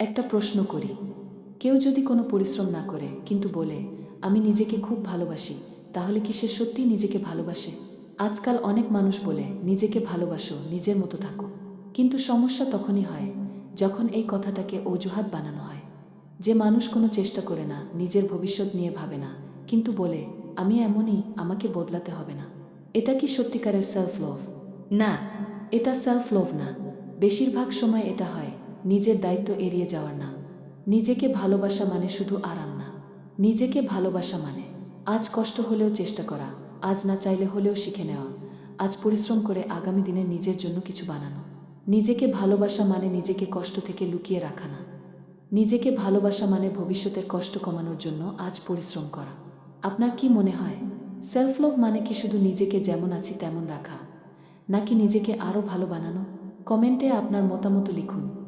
একটা প্রশ্ন করি। কেউ যদি কোনো পরিশ্রম না করে, কিন্তু বলে, আমি নিজেকে খুব ভালোবাসি, তাহলে কি সে সত্যিই নিজেকে ভালোবাসে? আজকাল অনেক মানুষ বলে, নিজেকে ভালোবাসো, নিজের মতো থাকো। কিন্তু সমস্যা তখনই হয়, যখন এই কথাটাকে অজুহাত বানানো হয়। যে মানুষ কোনো চেষ্টা করে না, নিজের ভবিষ্যৎ নিয়ে ভাবে না, কিন্তু বলে, আমি এমনই, আমাকে বদলাতে হবে না। এটা কি সত্যিকারের সেলফ লভ না, এটা সেলফ লভ না। বেশিরভাগ সময় এটা হয় নিজের দায়িত্ব এড়িয়ে যাওয়ার না। নিজেকে ভালোবাসা মানে শুধু আরাম না। নিজেকে ভালোবাসা মানে আজ কষ্ট হলেও চেষ্টা করা, আজ না চাইলে হলেও শিখে নেওয়া, আজ পরিশ্রম করে আগামী দিনে নিজের জন্য কিছু বানানো। নিজেকে ভালোবাসা মানে নিজেকে কষ্ট থেকে লুকিয়ে রাখা না। নিজেকে ভালোবাসা মানে ভবিষ্যতের কষ্ট কমানোর জন্য আজ পরিশ্রম করা। আপনার কি মনে হয়? সেলফ লভ মানে কি শুধু নিজেকে যেমন আছি তেমন রাখা? নাকি নিজেকে আরও ভালো বানানো? কমেন্টে আপনার মতামত লিখুন।